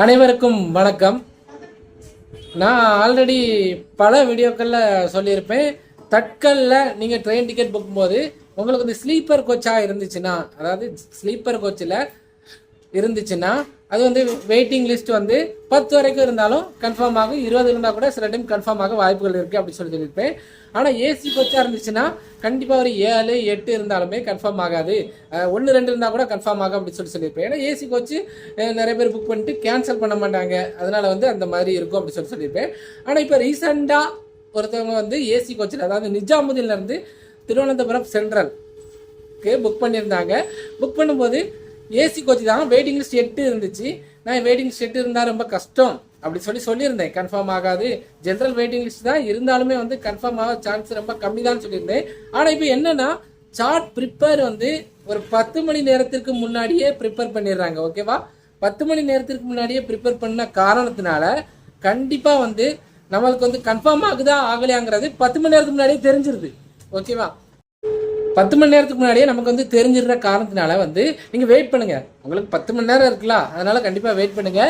அனைவருக்கும் வணக்கம். நான் ஆல்ரெடி பல வீடியோக்களில் சொல்லியிருப்பேன். தட்கலில் நீங்கள் ட்ரெயின் டிக்கெட் புக்கும் போது உங்களுக்கு வந்து ஸ்லீப்பர் கோச்சாக இருந்துச்சுன்னா அதாவது ஸ்லீப்பர் கோச்சில் இருந்துச்சுன்னா அது வந்து வெயிட்டிங் லிஸ்ட் வந்து பத்து வரைக்கும் இருந்தாலும் கன்ஃபார்ம் ஆகும். இருபது இருந்தால் கூட சில டைம் கன்ஃபார்ம் ஆக வாய்ப்புகள் இருக்குது அப்படின்னு சொல்லி சொல்லியிருப்பேன். ஆனால் ஏசி கோச்சாக இருந்துச்சுன்னா கண்டிப்பாக ஒரு ஏழு எட்டு இருந்தாலுமே கன்ஃபார்ம் ஆகாது. ஒன்று ரெண்டு இருந்தால் கூட கன்ஃபார்ம் ஆகும் அப்படின்னு சொல்லி சொல்லியிருப்பேன். ஏன்னா ஏசி கோச்சு நிறைய பேர் புக் பண்ணிட்டு கேன்சல் பண்ண மாட்டாங்க. அதனால் வந்து அந்த மாதிரி இருக்கும் அப்படின்னு சொல்லி சொல்லியிருப்பேன். ஆனால் இப்போ ரீசெண்டாக ஒருத்தவங்க வந்து ஏசி கோச்சில் அதாவது நிஜாமுதீன்லேருந்து திருவனந்தபுரம் சென்ட்ரல் புக் பண்ணியிருந்தாங்க. புக் பண்ணும்போது ஏசி கோச் தான் வெயிட்டிங் லிஸ்ட் எட்டு இருந்துச்சு. நான் வெயிட்டிங் லிஸ்ட் எட்டு இருந்தால் ரொம்ப கஷ்டம் அப்படி சொல்லி சொல்லியிருந்தேன். கன்ஃபார்ம் ஆகாது. ஜென்ரல் வெயிட்டிங் லிஸ்ட் தான் இருந்தாலுமே வந்து கன்ஃபார்ம் ஆக சான்ஸ் ரொம்ப கம்மி தான் சொல்லியிருந்தேன். ஆனால் இப்போ என்னன்னா சார்ட் ப்ரிப்பேர் வந்து ஒரு பத்து மணி நேரத்திற்கு முன்னாடியே ப்ரிப்பேர் பண்ணிடுறாங்க ஓகேவா பத்து மணி நேரத்திற்கு முன்னாடியே ப்ரிப்பேர் பண்ண காரணத்தினால கண்டிப்பாக வந்து நம்மளுக்கு வந்து கன்ஃபார்ம் ஆகுதா ஆகலையாங்கிறது பத்து மணி நேரத்துக்கு முன்னாடியே தெரிஞ்சிருது ஓகேவா பத்து மணி நேரத்துக்கு முன்னாடியே நமக்கு வந்து தெரிஞ்சிடுற காரணத்தினால வந்து நீங்கள் வெயிட் பண்ணுங்க. உங்களுக்கு பத்து மணி நேரம் இருக்கலாம். அதனால கண்டிப்பாக வெயிட் பண்ணுங்க.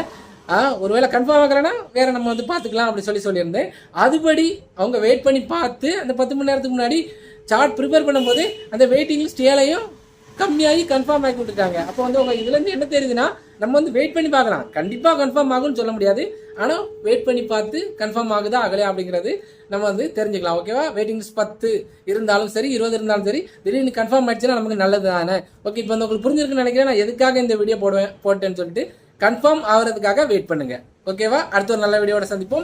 ஒருவேளை கன்ஃபார்ம் ஆகலைன்னா வேற நம்ம வந்து பார்த்துக்கலாம் அப்படி சொல்லி சொல்லியிருந்தேன். அதுபடி அவங்க வெயிட் பண்ணி பார்த்து அந்த பத்து மணி நேரத்துக்கு முன்னாடி சார்ட் ப்ரிப்பேர் பண்ணும்போது அந்த வெயிட்டிங் லிஸ்ட் ஏழையும் கம்மியாகி கன்ஃபார்ம் ஆகி விட்டுருக்காங்க அப்போ வந்து உங்கள் இதுலேருந்து என்ன தெரியுதுன்னா நம்ம வந்து வெயிட் பண்ணி பார்க்கலாம். கண்டிப்பாக கன்ஃபார்ம் ஆகும்னு சொல்ல முடியாது. ஆனால் வெயிட் பண்ணி பார்த்து கன்ஃபார்ம் ஆகுதா ஆகலையா அப்படிங்கிறது நம்ம வந்து தெரிஞ்சுக்கலாம். ஓகேவா வெயிட்டிங் லிஸ்ட் பத்து இருந்தாலும் சரி இருபது இருந்தாலும் சரி திடீர்னு கன்ஃபார்ம் ஆயிடுச்சுன்னா நமக்கு நல்லது தானே? ஓகே இப்போ வந்து உங்களுக்கு புரிஞ்சிருக்குன்னு நினைக்கிறேன். நான் எதுக்காக இந்த வீடியோ போடுவேன் போட்டேன்னு சொல்லிட்டு கன்ஃபார்ம் ஆகிறதுக்காக வெயிட் பண்ணுங்கள் ஓகேவா அடுத்த ஒரு நல்ல வீடியோட சந்திப்போம்.